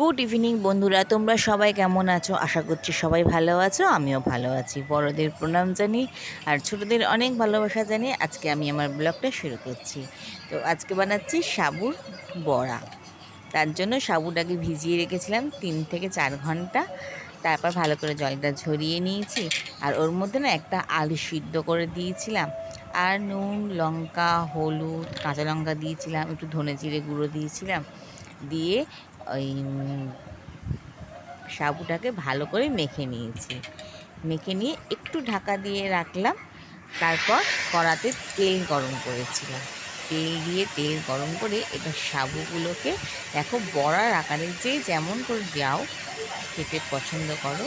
Good evening বন্ধুরা, তোমরা সবাই কেমন আছো? আশা করছি সবাই ভালো আছো, আমিও ভালো আছি। বড়দের প্রণাম জানি আর ছোটদের অনেক ভালোবাসা জানি আজকে আমি আমার ব্লগটা শুরু করছি। তো আজকে বানাচ্ছি সাবুর বড়া। তার জন্য সাবুটাকে ভিজিয়ে রেখেছিলাম তিন থেকে চার ঘণ্টা। তারপর ভালো করে জলটা ঝরিয়ে নিয়েছি আর ওর মধ্যে না একটা আলু সিদ্ধ করে দিয়েছিলাম। আর নুন, লঙ্কা, হলুদ, কাঁচা লঙ্কা দিয়েছিলাম, একটু ধনে জিরে গুঁড়ো দিয়েছিলাম। দিয়ে ওই সাবুটাকে ভালো করে মেখে নিয়েছি। মেখে নিয়ে একটু ঢাকা দিয়ে রাখলাম। তারপর কড়াতে তেল গরম করেছিলাম। তেল দিয়ে তেল গরম করে এবার সাবুগুলোকে দেখো বড়ার আকারে যে যেমন করে যাও, খেতে পছন্দ করো,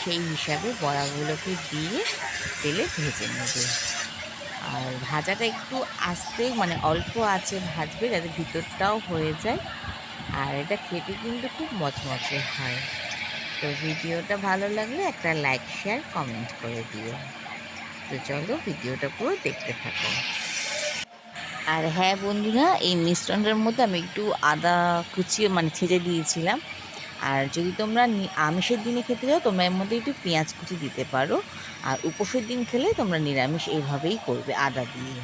সেই হিসাবে বড়াগুলোকে দিয়ে তেলে ভেজে নেবে। আর ভাজাটা একটু আস্তে মানে অল্প আছে ভাজবে যাতে ভিতরটাও হয়ে যায়। আর এটা খেতে কিন্তু খুব মচমচে হয়। তো ভিডিওটা ভালো লাগলে একটা লাইক শেয়ার কমেন্ট করে দিও। তো চলো ভিডিওটা পুরো দেখতে থাকো। আর হ্যাঁ বন্ধুরা, এই মিশ্রণটার মধ্যে আমি একটু আদা কুচিয়ে মানে ছেঁচে দিয়েছিলাম। আর যদি তোমরা আমিষের দিনে খেতে যাও, তোমরা এর মধ্যে একটু পেঁয়াজ কুচি দিতে পারো। আর উপোসের দিন খেলে তোমরা নিরামিষ এইভাবেই করবে আদা দিয়ে।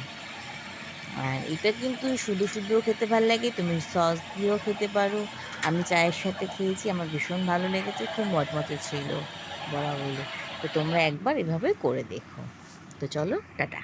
আর এটা কিন্তু শুধু শুধুও খেতে ভালো লাগে, তুমি সস দিয়েও খেতে পারো। আমি চায়ের সাথে খেয়েছি, আমার ভীষণ ভালো লেগেছে, খুব মচমচে ছিল বড়াগুলো তো তোমরা একবার এভাবে করে দেখো। তো চলো, টাটা।